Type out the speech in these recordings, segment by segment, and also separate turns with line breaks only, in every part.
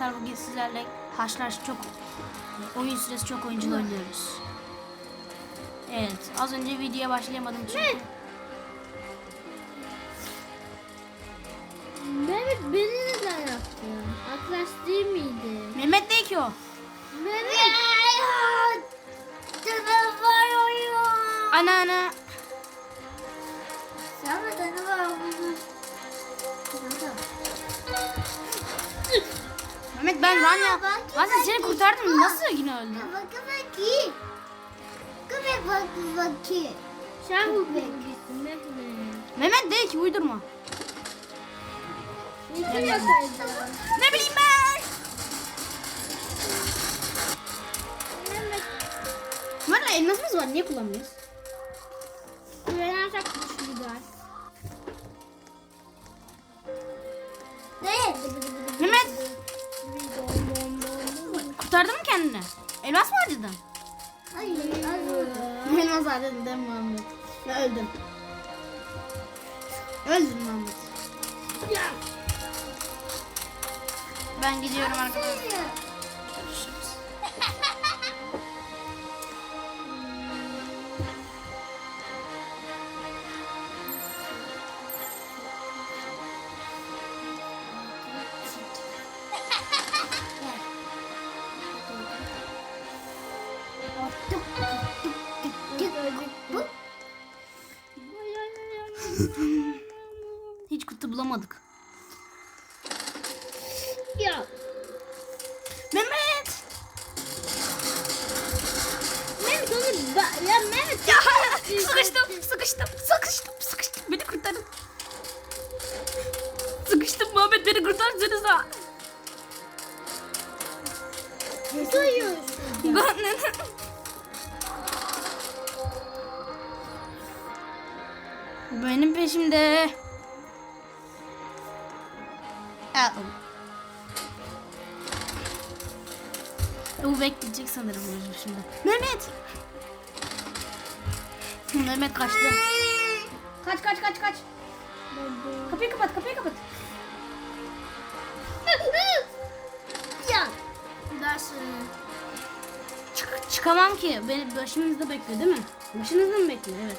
arkadaşlar bugün sizlerle haşlaş çok oyun süresi çok oyunculu oynuyoruz. Evet az önce videoya başlayamadım çünkü.
Mehmet beni neden yaptı? Arkadaş değil miydi?
Mehmet değil ki o.
Mehmet. Canavar oyun.
Ana ana. Mehmet ben Ranya.
Ya, ben
Ben
kim
seni kurtardım nasıl yine öldün?
Bakın bakayım. Bakın bakın bakayım. Sen bu bekliyorsun Mehmet.
Mehmet değil ki uydurma.
Ne
bileyim ben.
Mehmet.
Elmasımız var niye kullanmıyoruz?
Güvenerek güzel. Ne?
Kurtardın mı kendini? Elmas mı harcadın?
Hayır, hayır.
Elmas harcadın değil mi Muhammed? Ve öldün. Öldün Muhammed.
Ya.
Ben gidiyorum arkadaşlar. Kutu bulamadık.
Ya.
Mehmet!
Mehmet onu ba- ya Mehmet
Ya sıkıştım, sıkıştım, sıkıştım, sıkıştım. Beni kurtarın. Sıkıştım Muhammed beni kurtarsanıza.
ne sayıyorsun?
Benim peşimde. Aa, O bekleyecek sanırım bunu şimdi. Mehmet! Mehmet kaçtı. Kaç kaç kaç kaç. Kapıyı kapat kapıyı kapat.
ya. Dersin.
Çık- çıkamam ki. Beni başımızda bekliyor değil mi? Başınızda mı bekliyor? Evet.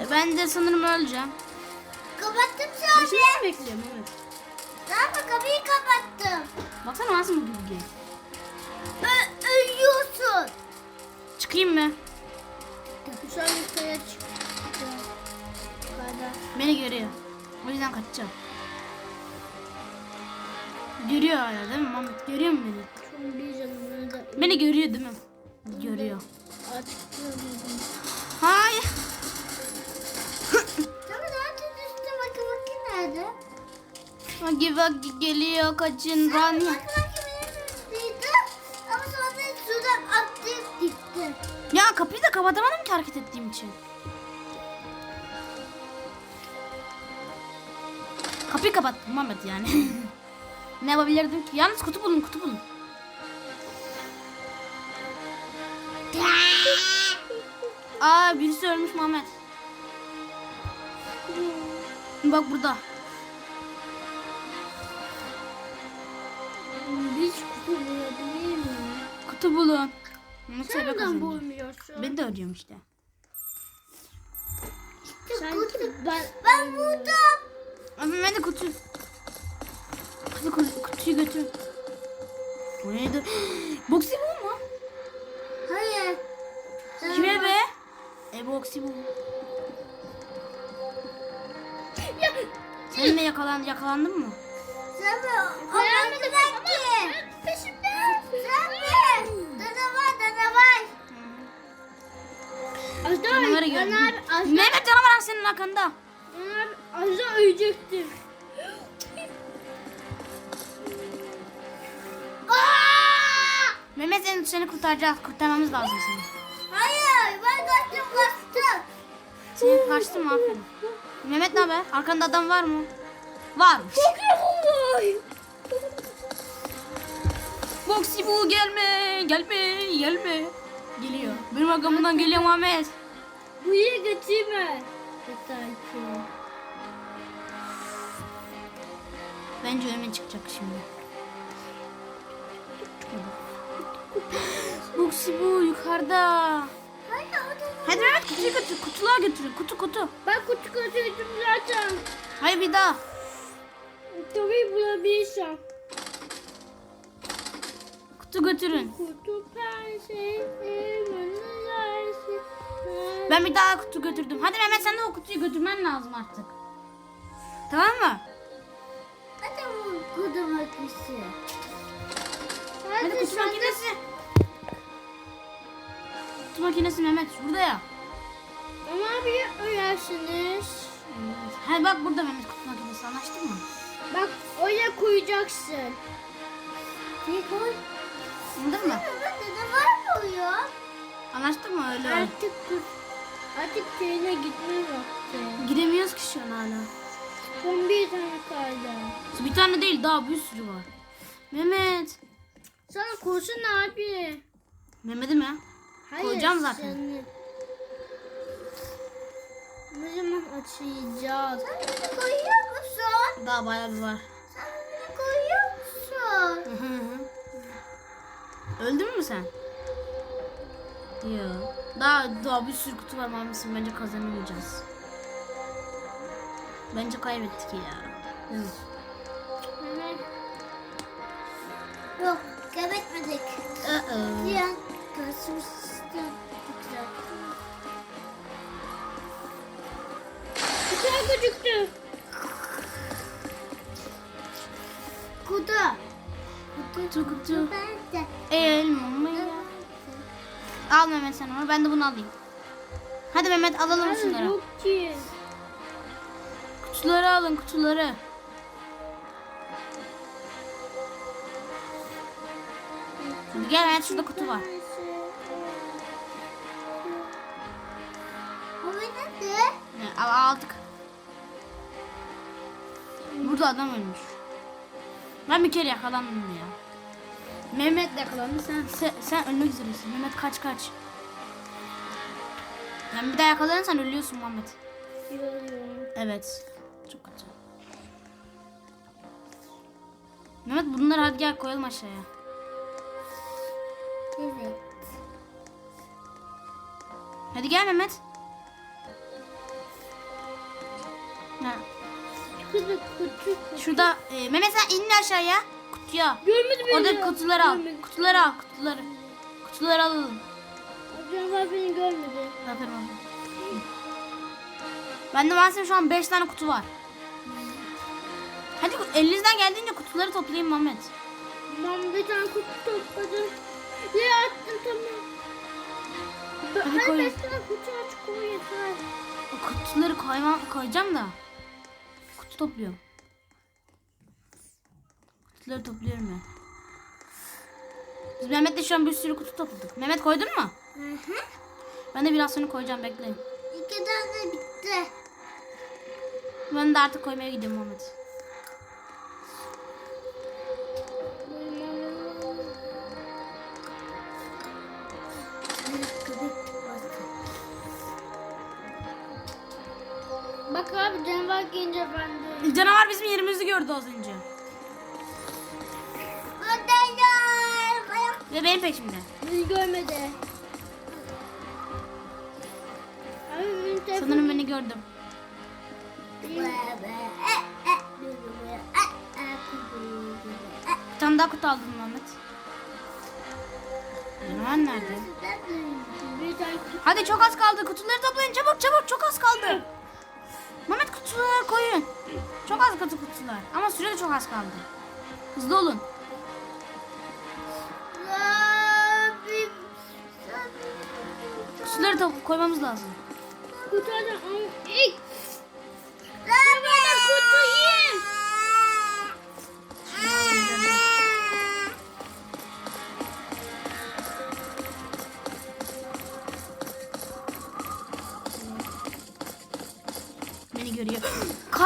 E, ben de sanırım öleceğim.
Kapattım şu
Başımda mı bekliyor
Tamam kapıyı kapattım.
Baksana nasıl mı gibi
Ö- ölüyorsun.
Çıkayım mı?
Şu an yukarıya çık. Yukarıda.
Beni görüyor. O yüzden kaçacağım. Görüyor hala değil mi Mehmet? Görüyor mu beni?
Son bir canım da.
Beni görüyor değil mi? Görüyor.
Görmedim.
Hayır.
Tamam nerede düştü? Bakın bakın nerede?
Vagi vagi geliyor kaçın
neredeydi? Ama sonra sudan atlayıp gitti.
Ya kapıyı da kapatamadım ki hareket ettiğim için. Kapıyı kapattım Mehmet yani. ne yapabilirdim ki? Yalnız kutu bulun kutu bulun. Aa birisi ölmüş Mehmet. Bak burada. Kutu bulun.
Sen neden bulmuyorsun?
Ben de arıyorum işte.
Sen, ben, ben buldum.
Ama ben de kutu. Kutu, kutu kutuyu götür. Bu neydi? Boxy bu mu?
Hayır. Sen
Kime be? E Boxy bu.
Ya,
Seninle yakalan, yakalandın mı?
sen mi? Beğenmedim ki. Peşimde. Mi? Canavar canavar.
Canavarı gördüm.
Caner,
Mehmet canavar senin arkanda.
Caner Azra ölecektir. Aa!
Mehmet seni, seni kurtaracağız. Kurtarmamız lazım seni.
Hayır ben kaçtım kaçtım.
Seni kaçtı mı aferin. Mehmet ne haber? Arkanda adam var mı? Varmış. Boxy bu gelme. Gelme. Gelme. Geliyor. Benim arkamdan geliyor Muhammed.
Buraya götürme. Yeter.
Bence önüme çıkacak şimdi. Buksi bu yukarıda.
Hayır.
Hadi Mehmet kutuyu götür. Kutuluğa götürün. Kutu kutu.
Ben kutu götürdüm zaten.
Hayır bir daha.
Tabii bulabilirsem.
Kutu götürün.
Kutu pense, manzarası.
Ben bir daha kutu götürdüm. Hadi Mehmet sen de o kutuyu götürmen lazım artık. Tamam mı?
Bu kutu makinesi.
Hadi kutu makinesi. Kutu makinesi Mehmet burada ya.
Ama bir öyersiniz.
Hadi bak burada Mehmet kutu makinesi anlaştık mı?
Bak oraya koyacaksın. Bir koy.
Anladın mı?
Neden var mı ya?
Anlaştık mı öyle?
Artık artık köyüne gitme vakti.
Giremiyoruz ki şu an hala.
Son bir tane kaldı.
Bir tane değil daha bir sürü var. Mehmet.
Sana kurşun abi.
Mehmet'i mi?
Hayır.
Koyacağım zaten.
Seni. Ne zaman açacağız? Sen beni koyuyor musun?
Daha bayağı bir var.
Sen beni koyuyor musun?
Öldün mü sen? Yok. Daha daha bir sürü kutu var Mehmet'in bence kazanamayacağız. Bence kaybettik ya.
Yok, kaybetmedik.
Uh-oh.
Diyen karşımızda Güzel gözüktü. Kutu.
Kutu kutu.
Bende.
Elma mı ya? Al Mehmet sen onu ben de bunu alayım. Hadi Mehmet alalım şunları.
Yok ki.
Kutuları alın kutuları. Gel Mehmet şurada kutu var. Al, aldık. Burada adam ölmüş. Ben bir kere yakalandım ya. Mehmet yakalandı. Sen, sen, sen ölmek üzeresin. Mehmet kaç kaç. Ben bir daha yakalanırsan ölüyorsun Muhammed. Evet. Çok kötü. Mehmet bunları hadi gel koyalım aşağıya.
Evet.
Hadi gel Mehmet.
Kutu kutu.
Şurada e, Mehmet sen in aşağıya. Kutuya.
Görmedi beni.
Orada kutuları al.
Görmedi.
Kutuları al. Kutuları. Kutuları alalım.
Acaba beni görmedi.
Aferin oğlum. Bende maalesef şu an 5 tane kutu var. Hadi elinizden geldiğince kutuları toplayın Mehmet.
Ben bir tane kutu topladım. Ya attım tamam.
Hadi
Hadi
koy.
kutu aç koy yeter.
O kutuları koymam, koyacağım da. Topluyorum. Kutuları topluyorum ben. Biz Mehmet'le şu an bir sürü kutu topladık. Mehmet koydun mu?
Hı hı.
Ben de biraz sonra koyacağım bekleyin.
İki tane bitti.
Ben de artık koymaya gidiyorum Mehmet.
Canavar
bizim yerimizi gördü az önce. Ve benim peşimde.
Beni görmedi.
Sanırım beni gördüm. Bir tane daha kutu aldım Mehmet. Canavar nerede? Hadi çok az kaldı. Kutuları toplayın çabuk çabuk çok az kaldı. Mehmet kutuları koyun. Çok az kutu kutular. Ama süre de çok az kaldı. Hızlı olun. Kutuları top koymamız lazım.
Kutudan ilk.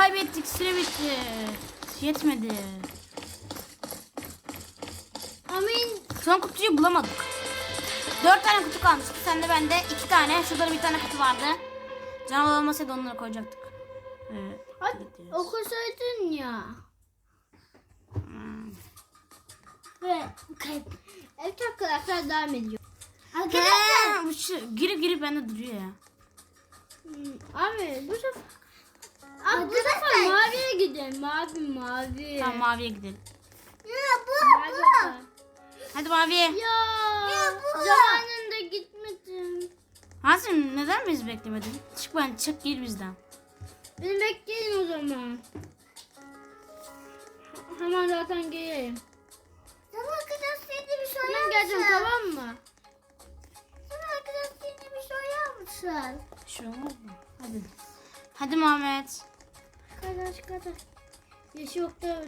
Kaybettik süre bitti. Yetmedi.
Amin.
Son kutuyu bulamadık. Dört tane kutu kalmıştı. Sen de bende iki tane. Şurada da bir tane kutu vardı. Canavar olmasaydı onları koyacaktık. Evet.
Hadi okusaydın ya. Ve kalp. Evet arkadaşlar devam ediyor.
Arkadaşlar. Girip girip bende duruyor ya.
Hmm, Abi bu sefer Abi bu sefer maviye gidelim. Mavi mavi.
Tamam maviye gidelim.
Ya bu
Hadi
bu.
Hadi maviye.
Ya,
Ya bu.
zamanında gitmedim.
Hasim neden bizi beklemedin? Çık ben çık gir bizden.
Beni bekleyin o zaman. Hemen zaten geleyim.
Tamam arkadaş seni bir şey
Hemen geleceğim tamam mı?
Tamam arkadaş seni bir şey yapmışlar.
Bir şey olmaz mı? Hadi. Hadi Muhammed.
Kardeş kardeş. Yaşı yok da.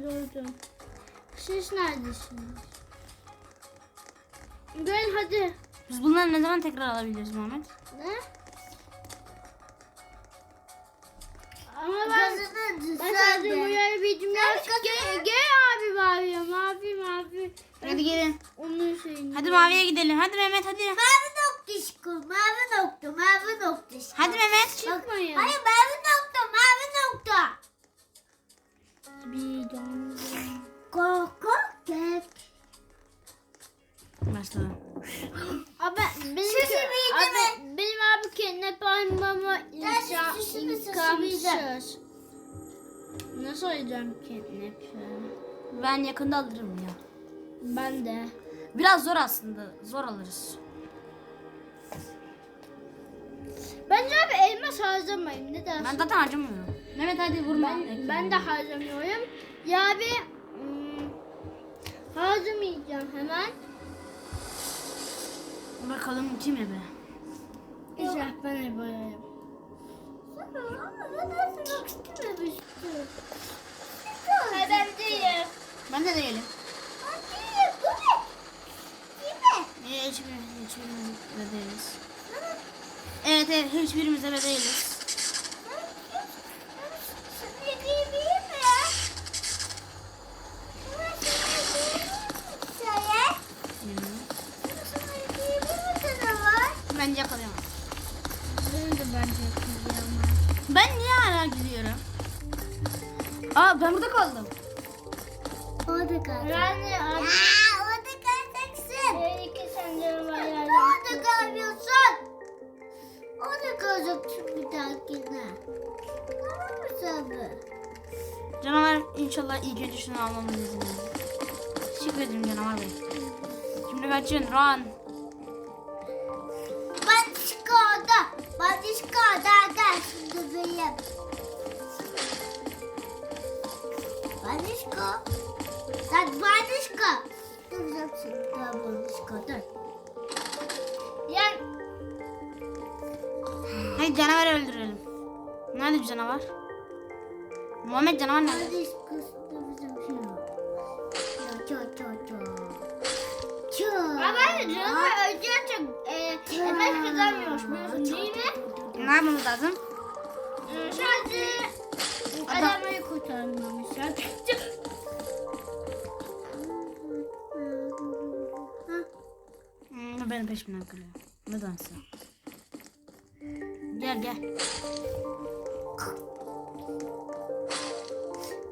Siz neredesiniz? Gel hadi.
Biz bunları ne zaman tekrar alabiliriz Muhammed?
Ne? Ama ben,
Gözünü
ben sadece buraya bir cümle Gel, gel abi mavi mavi mavi.
Hadi gelin.
Onun şeyini.
Hadi maviye gidelim. Hadi Mehmet hadi.
Mavi noktuşku, mavi nokta, mavi noktuşku.
Hadi Mehmet.
Çıkmayın.
Hayır mavi nokta, mavi nokta.
Bir don.
Koku kek.
Başladı.
Abi benim abi, benim abi kendine parmağımı imkansız. Nasıl oynayacağım kendine?
Ben yakında alırım ya.
Ben de.
Biraz zor aslında. Zor alırız.
Bence abi elmas harcamayayım. Ne dersin?
Ben zaten harcamıyorum. Mehmet hadi vurma.
Ben, ben de harcamıyorum. Ya abi hmm, harcamayacağım hemen.
Bakalım kim ebe.
İnşallah ben de
ben istememiştim.
Hayır ben değilim.
Ben de değilim.
Hadi bu ne?
Hiçbirimiz ebe değiliz. Evet evet hiçbirimiz ebe değiliz.
gözüksün
bir
dahakine. Tamam mı sabı?
Canavar inşallah iyi gelişini almamız lazım. Teşekkür ederim canavar bey. Şimdi kaçın run.
Batışka orada. Batışka orada gel şimdi benim. Batışka. Sen Batışka. Dur dur dur. Batışka dur.
Hadi canavar öldürelim. Nerede bir canavar? Muhammed canavar nerede?
Hadi kızdı bizim şey. Ço ço ço. Ço.
Baba canavar öldüren çok e, emek kazanmıyormuş değil mi?
Ne yapmamız lazım?
Sadece adamı kurtarmamış.
Ben peşimden kalıyor. Ne dansı? Gel gel.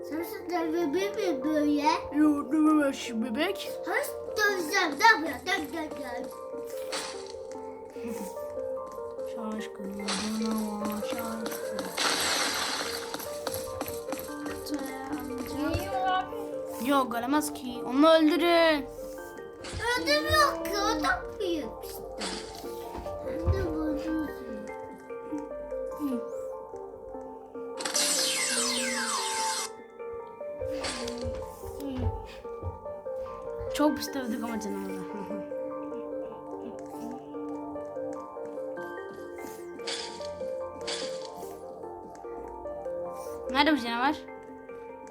Sen şu bebeği mi böyle?
Yo dövemez şu bebek.
Has döveceğim, ne yapıyor? Dön, dön, dön.
Şaşkın canavar şaşkın. Yok olamaz ki. Onu öldürün.
Öldürmüyor ki, o
Çok pis dövdük ama canavarı. Nerede bu canavar?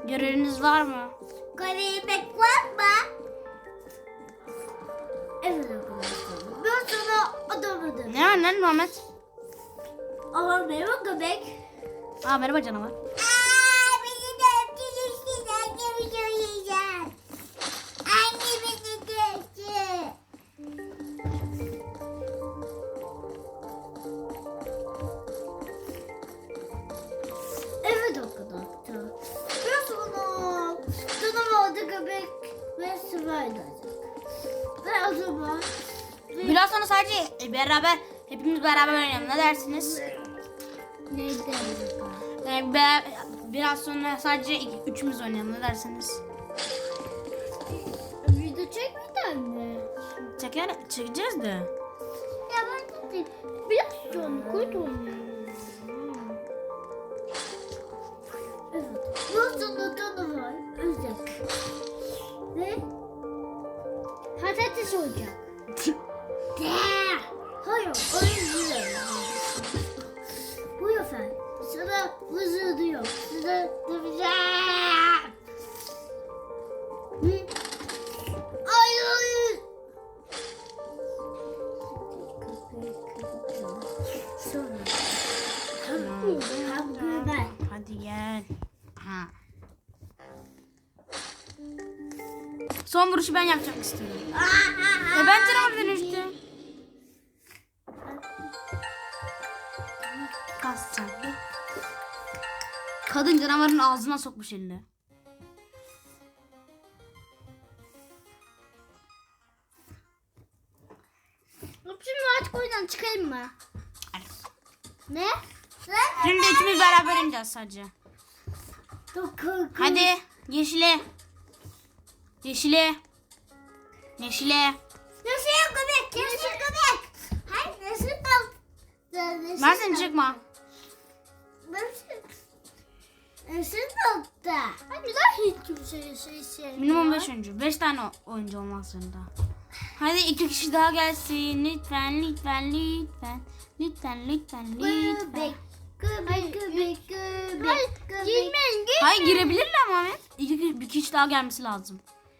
Göreviniz var mı?
Garibek var mı? Evet arkadaşlar. Ben sana adam ödedim.
Ne var nerede Muhammed?
Ama merhaba göbek.
Aa merhaba canavar. Beraber oynayalım. Ne dersiniz?
neydi?
E, be- biraz sonra sadece iki, üçümüz oynayalım. Ne dersiniz?
Video çekmeden mi?
Çeker, çekeceğiz de.
Ya ben de
Biraz sonra kurt oynayalım.
Evet. Nasıl notanı var? Özek. Ve
Patates olacak.
de. Hayır, diyor. Sana döveceğim. Hı? Hayır. Sonra.
Hadi gel. Ha. Son vuruşu ben yapacak istiyorum. E ben canavar dönüştüm. Kadın canavarın ağzına sokmuş elini.
Şimdi artık oyundan çıkayım mı?
Hadi.
Ne?
Şimdi üçümüz beraber oynayacağız sadece. Hadi yeşile. Yeşile. Yeşile.
Nasıl göbek? Nasıl göbek? Hayır bak? Nasıl
Mersin çıkma.
Nasıl? Nasıl nokta?
Hani daha hiç kimse şey şey.
Minimum 5 oyuncu. 5 tane oyuncu olmak zorunda. Hadi iki kişi daha gelsin. Lütfen, lütfen, lütfen. Lütfen, lütfen, lütfen.
Göbek. Göbek, göbek, göbek.
Hayır
girebilirler mi Ahmet? İki, kişi- bir kişi daha gelmesi lazım.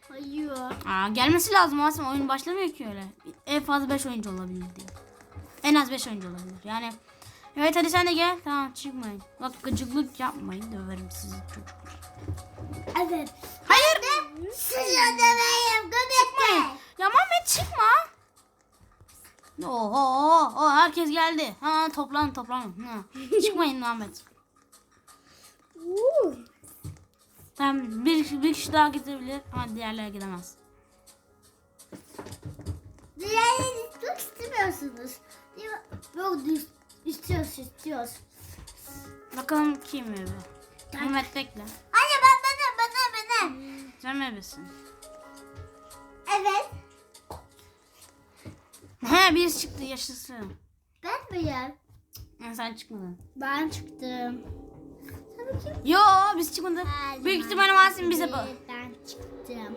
Hayır.
Aa, gelmesi lazım aslında oyun başlamıyor ki öyle. En fazla 5 oyuncu olabilir diye. En az 5 oyuncu olabilir. Yani evet hadi sen de gel. Tamam çıkmayın. Bak gıcıklık yapmayın döverim sizi çocuklar.
Evet.
Hayır.
Sıra döveyim göbekte.
Ya Mehmet çıkma. Oho, oho, herkes geldi. Ha toplan toplan. Ha. Çıkmayın Mehmet. Tamam bir, bir kişi daha gidebilir ama diğerleri gidemez.
Diğerlerini çok istemiyorsunuz. Yok düz- istiyoruz istiyoruz.
Bakalım kim ebe? Mehmet bekle.
Anne ben bana bana bana.
Sen mi ebesin?
Evet.
He birisi çıktı yaşasın.
Ben miyim?
Ha, sen çıkmadın.
Ben çıktım.
Tabii ki.
Yo biz çıkmadık. Büyük ihtimalle Masim bize bu.
Ben çıktım.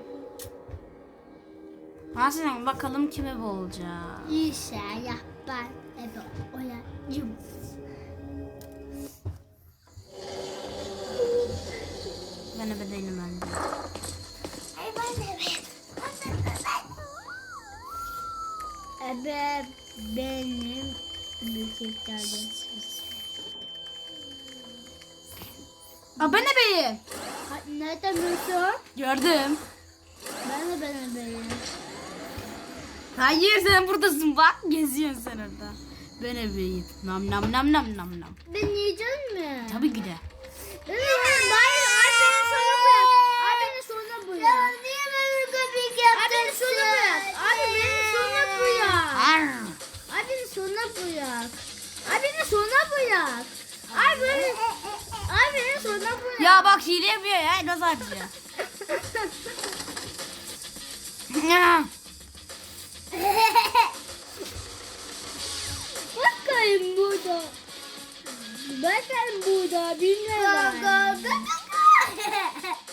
Masim bakalım kime ebe olacak.
İnşallah ben eve oynayayım.
Ben ebe değilim ben.
Ay ben de.
Ebe benim büyüklerden.
Aa ben ebeyim.
Nereden biliyorsun?
Gördüm.
Ben de ben ebeyim.
Hayır sen buradasın bak. Geziyorsun sen orada. Ben ebeyim. Nam nam nam nam nam nam.
Ben yiyeceğim mi?
Tabii ki de.
Evet, hayır, ay beni sonra bırak. Ay beni sonra bırak.
Niye böyle göbek
Ay beni sonra bırak. Abi beni sonra bırak. Beni sonra bırak. Ay beni sonra bırak. Ay beni, ay beni sonra bırak.
Ya bak hile yapıyor ya. Nasıl harcıyor? Ya.
Bakayım burada. Bakayım burada. Bilmem ben.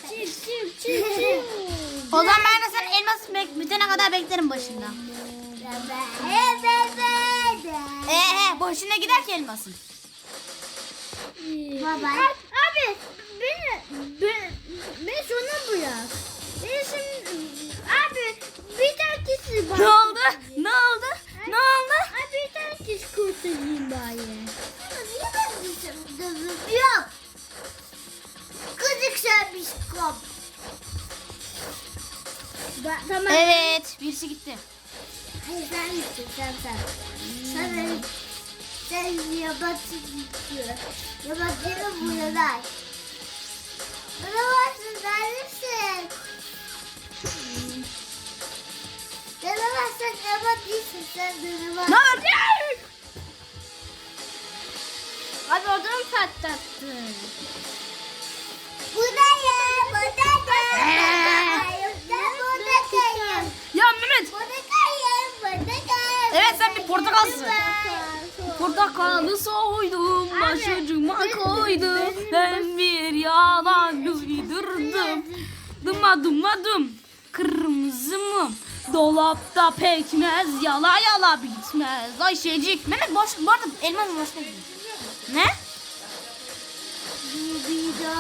Çık çık çık çık.
o zaman ben de sen elmas bek bitene kadar beklerim başında. Ee he boşuna gider ki elmasın.
Baba.
Abi, beni, beni, beni sonra bırak. Beni şimdi, abi bir kişi var.
Ne oldu? Ne oldu? Ne oldu?
Abi kişi kurtarayım bari.
Niye ben bizim dövüm yok? Kızık sermiş kop.
Ben, tamam.
Evet birisi gitti.
Hayır sen misin sen sen. Sen benim. Sen yabancı gidiyor. Yabancı buralar. Bana varsın neredesin? Dönü var.
Ne haber?
Abi odamı patlattı.
Buradayım, buradayım. Ben buradayım.
Ya Mehmet.
Buradayım, buradayım.
Evet sen bir portakalsın. Portakalı soydum, başucuma koydum. Ben bir yalan uydurdum. Dıma dıma dım. Kırmızı mum. Dolapta pekmez yala yala bitmez. Ayşecik. Mehmet boş, bu arada elmanın boşuna gidiyor. Ne?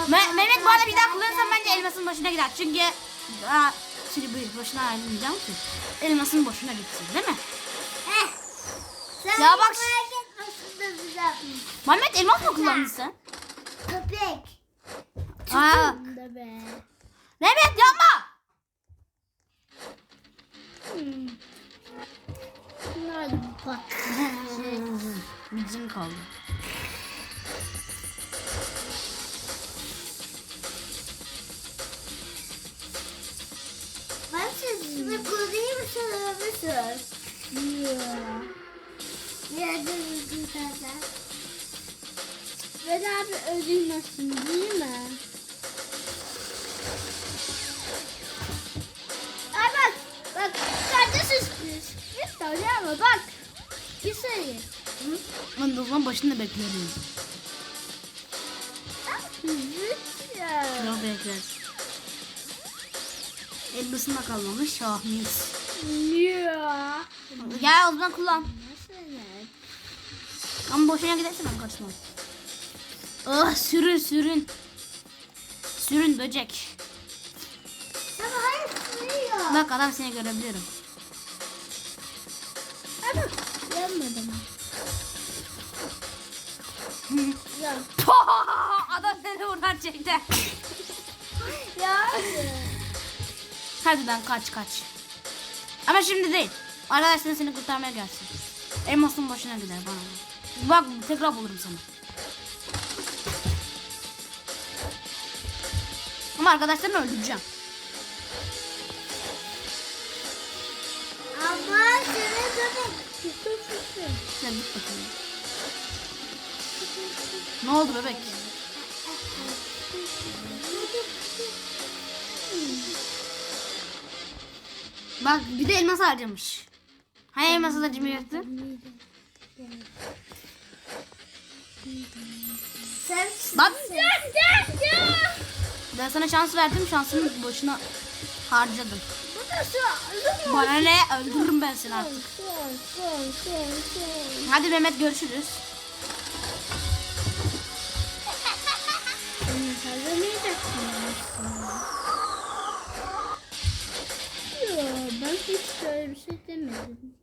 Me- Mehmet bu arada bir daha kullanırsan bence elmasın başına gider. Çünkü daha şimdi bu boşuna ayrılmayacağım ki. Elmasın boşuna gitsin değil mi?
Heh. Sen
Ya bak-. Mehmet elmas mı kullandın sen?
Köpek.
Aa,
be.
Mehmet yapma.
Nerede bu pat?
Bizim kaldı.
Ben sesini kurayım söz?
Yok.
Nerede bir zaten?
Ben abi öldürmesin değil mi? Ama bak. Bir sayı.
Ben de o zaman başında.
Ya.
Yok bekleriz. Elbisinde kalmamış şahmiyiz.
Ya.
Gel o zaman kullan. Ama boşuna giderse ben karışmam. Ah sürün sürün. Sürün böcek. Bak adam seni görebiliyorum.
Bak. Yanmadım. Ya.
adam seni buradan çekti.
Ya.
Hadi lan kaç kaç. Ama şimdi değil. Arkadaşlar seni kurtarmaya gelsin. Elmasın boşuna gider bana. Bak tekrar bulurum seni. Ama arkadaşlarını öldüreceğim.
Ama seni köpek.
Sen. Ne oldu bebek? Bak bir de elmas harcamış. Hani elması da cimriyetti?
Sen
Bak ben sana şans verdim şansını boşuna harcadım. Bana ne öldürürüm ben seni artık. Hadi Mehmet görüşürüz.
Ben hiç öyle bir şey demedim.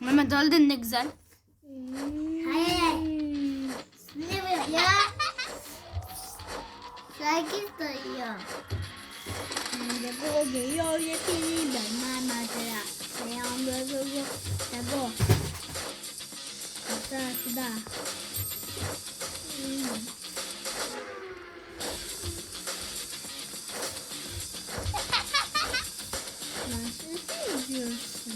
Mehmet öldün ne güzel.
Hayır. Ne bu ya? Sakin dayıyor.
Şimdi bu geliyor. Hmm. İzliyorsun?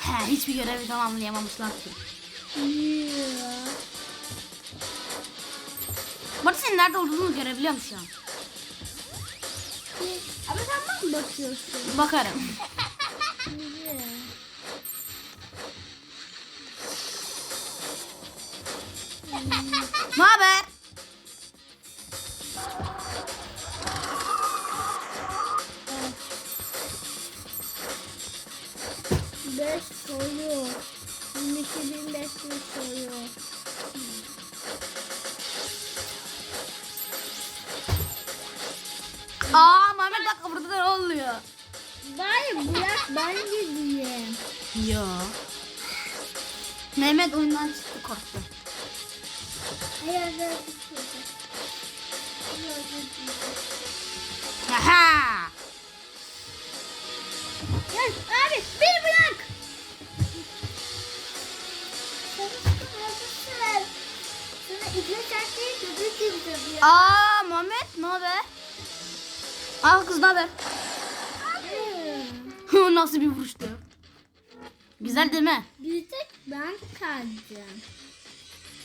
He, hiçbir görevi tamamlayamamışlar ki. Senin nerede olduğunu görebiliyorum şu an.
Ama sen bana mı bakıyorsun?
Bakarım.
Niye?
Ne haber?
Beş soru. 22.500 soru.
Aa Mehmet bak burada da ne oluyor?
Bari bırak ben gideyim.
Yo. Mehmet oyundan çıktı korktu.
Hayır ben
Aha!
Gel abi beni bırak.
Aa Muhammed ne haber? Aa kız ne haber? Nasıl bir vuruştu? Güzel değil mi?
Bir tek ben kalacağım.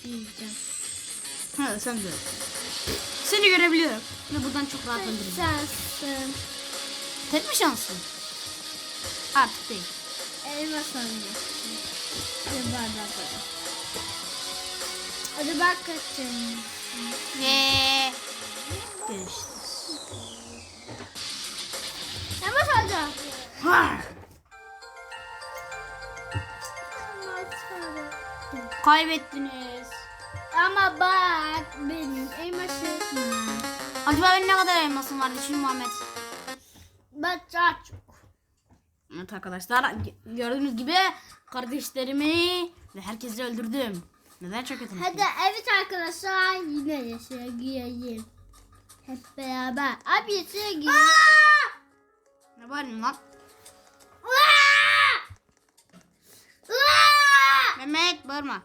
Diyeceğim.
Ha sen de. Seni görebiliyorum. Ve buradan çok rahat öldürürüm.
Sensin.
Tek mi şansın? Artık değil.
Elma sanıyorsun. Bir bardak var. Hadi bak kaçın.
Ve görüşürüz.
Sanacağım.
Kaybettiniz.
Ama bak benim elma sıkma.
Acaba benim ne kadar elmasım vardı şimdi Muhammed?
Daha çok.
Evet arkadaşlar gördüğünüz gibi kardeşlerimi ve herkesi öldürdüm. Neden çok kötü?
Hadi evet arkadaşlar yine giyelim. Hep beraber. Abi giyelim.
Ne bağırıyorsun lan? Mehmet bağırma.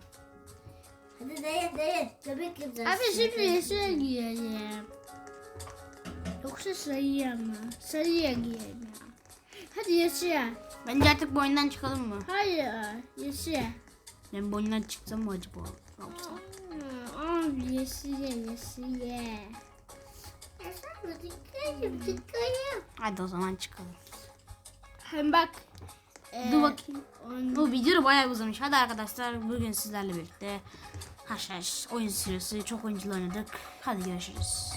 Hadi değil değil. Bebek gibi.
Abi şimdi yeşile giyelim. Yoksa sarıya mı? Sarıya giyelim. Hadi yeşile.
Bence artık bu oyundan çıkalım mı?
Hayır yeşile.
Ben bu oyundan çıksam mı acaba? Ne yapsam?
Abi yeşile yeşile.
Tıkayım tıkayım.
Hadi o zaman çıkalım.
Hem bak.
Dur
e,
bakayım.
on-
Bu video bayağı uzamış. Hadi arkadaşlar bugün sizlerle birlikte haşhaş oyun süresi çok oyunculu oynadık. Hadi görüşürüz.